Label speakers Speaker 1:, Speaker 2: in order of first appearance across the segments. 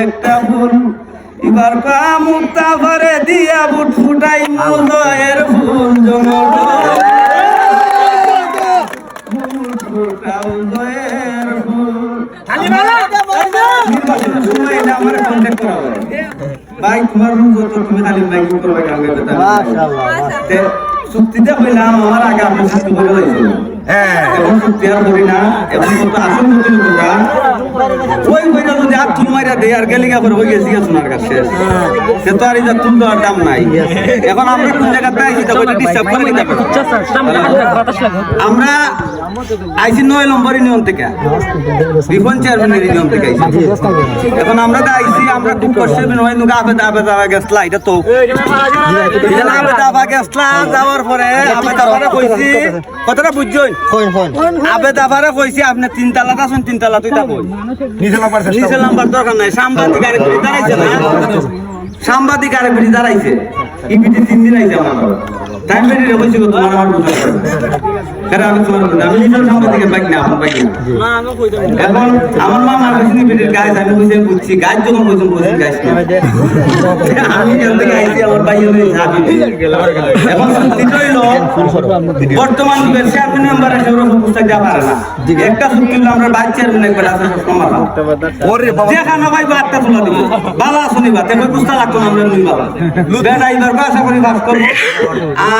Speaker 1: একটা ফুল এবার কা মুক্তা ভরে দিয়া বুট ফুটাই মুজয়ের ফুল আমার হবে ভাই তোমার রুম তুমি করবে চুক্তিতে হইলাম আমার আগে আপনি চুক্তি করে লাইছিল এখন চুক্তি আর করি না এখন আসল নতুন কথা ওই কইরা যদি হাত তুল মাইরা দেয় আর গেলিগা করে হয়ে গেছি সোনার কাছে সে তো আর এটা তুল দেওয়ার দাম নাই। এখন আমরা কোন জায়গাতে আইছি তা কইটা ডিস্টার্ব করে নিতে পারি আমরা আইছি নয় নম্বর ইউনিয়ন থেকে। রিফন চেয়ারম্যানের ইউনিয়ন থেকে আইছি। এখন আমরা তো আইছি আমরা খুব কষ্টে বিনয় নুগা আবে আবে আবে গেছলা এটা তো। এটা আবে আবে গেছলা যাওয়ার পরে আবে আবে কইছি কথাটা বুঝছই? আবে আবে কইছি আপনি তিন তালা আছেন তিন তালা তুই নাম্বার দরকার নাই সাংবাদিক আরে দাঁড়াইছে না। সাংবাদিক আরে দাঁড়াইছে। ইপিটি তিন দিন আইছে আমার টাইম বেরি রে তোমার আমার বুঝা কারণ আমি তোমার আমি নিজের সাংবাদিকের বাইক না আমার বাইক এখন আমার মা আমার কাছে বিড়ির গাছ আমি বুঝে বুঝছি গাছ যখন বুঝুন বুঝি গাছ আমি এখান থেকে আইছি আমার ভাই এখন সত্যি হইল বর্তমান যুগের চেয়ারম্যান মেম্বার এসে পুস্তক দেওয়া পারে না। একটা চুক্তি আমরা একবার আছে সমাধান যেখানে ভাই বার্তা তোলা দিব। বালা শুনিবা তেমন বুঝতে লাগতো আমরা নিবা বেটা এবার বাসা করি বাস করব। আর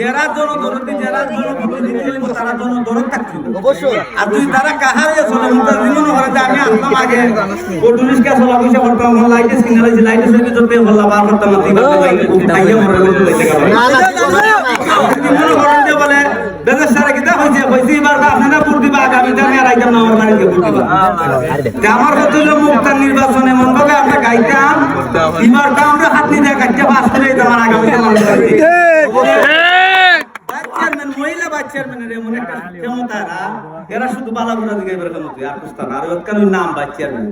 Speaker 1: যারা জনদরদি যারা জনপ্রতিনিধি দিলেন তারা জনদরদ থাকছিল অবশ্যই আর তুই তারা কাহারে চলে মুখটা জীবন করে যে আমি আসলাম আগে ও কে চলা পয়সা করতাম আমার লাইটে সিগন্যাল আছে লাইটে সেবে তো পেয়ে বললাম আর করতাম না তুই বাবা আইয়া মরে গেল লাইটে গেল বলে বেদের সারা কিতা হইছে হইছে এবার আপনারা ভোট দিবা আগামী দিনে আর আইতাম না আমার বাড়িতে ভোট দিবা তে আমার কত হলো মুক্তার নির্বাচন এমন ভাবে আমরা গাইতাম এবার তো আমরা হাত নিয়ে গাইতে বাস করে আমার আগামী দিনে মানুষ বাড়িতে চেয়ারম্যান মহিলা বা চেয়ারম্যানের এমন একটা ক্ষমতা এরা এরা শুধু বালাগুড়া দিকে এবার তুই আর কুস্তা না। আর ওখানে নাম বা চেয়ারম্যান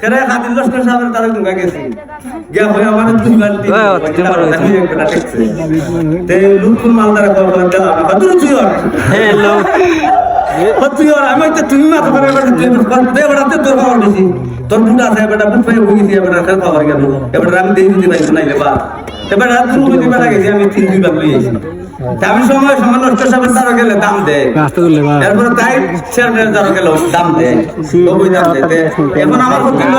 Speaker 1: সেটা হাতির লস্কর সাহেবের তারা ঢুকা গেছি। গিয়া হয়ে আমার দুই বার বার একটা টেকছে তে লুকুন মালদার কল করে দিলাম হ্যালো তুই আর আমি তো তুমি মাথা করে দে বেড়াতে তোর খবর দিছি। তোর বুড়া আছে বেটা বুট পাই এবার খেল খাওয়া গেল। এবার আমি দেখি দিতে পারি নাই বা এবার রাত শুরু হইতে বেড়া গেছি আমি তিন দুই বার লই আমি সময় সময় নষ্ট সাবেন তারা গেলে দাম দেয় তাই গেল দাম দেয় তবুই দাম দেয় এখন আমার হচ্ছিল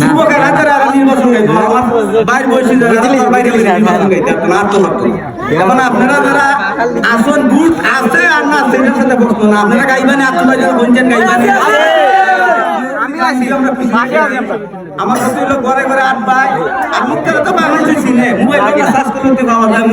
Speaker 1: যুবকের হাতের আর নির্বাচন গাইতো আমার বাইর বয়সী যারা বাইরে নির্বাচন গাইতে আপনার আত্মহত্যা এখন আপনারা যারা আসন বুট সেটার সাথে প্রশ্ন না। আপনারা গাইবানে আপনারা যারা বলছেন গাইবানি। আমরা। কথা হলো ঘরে ঘরে আট ভাই। আর মুক্তারা তো বাংলাদেশে চিনে মোবাইল সার্চ করতে পাওয়া যায়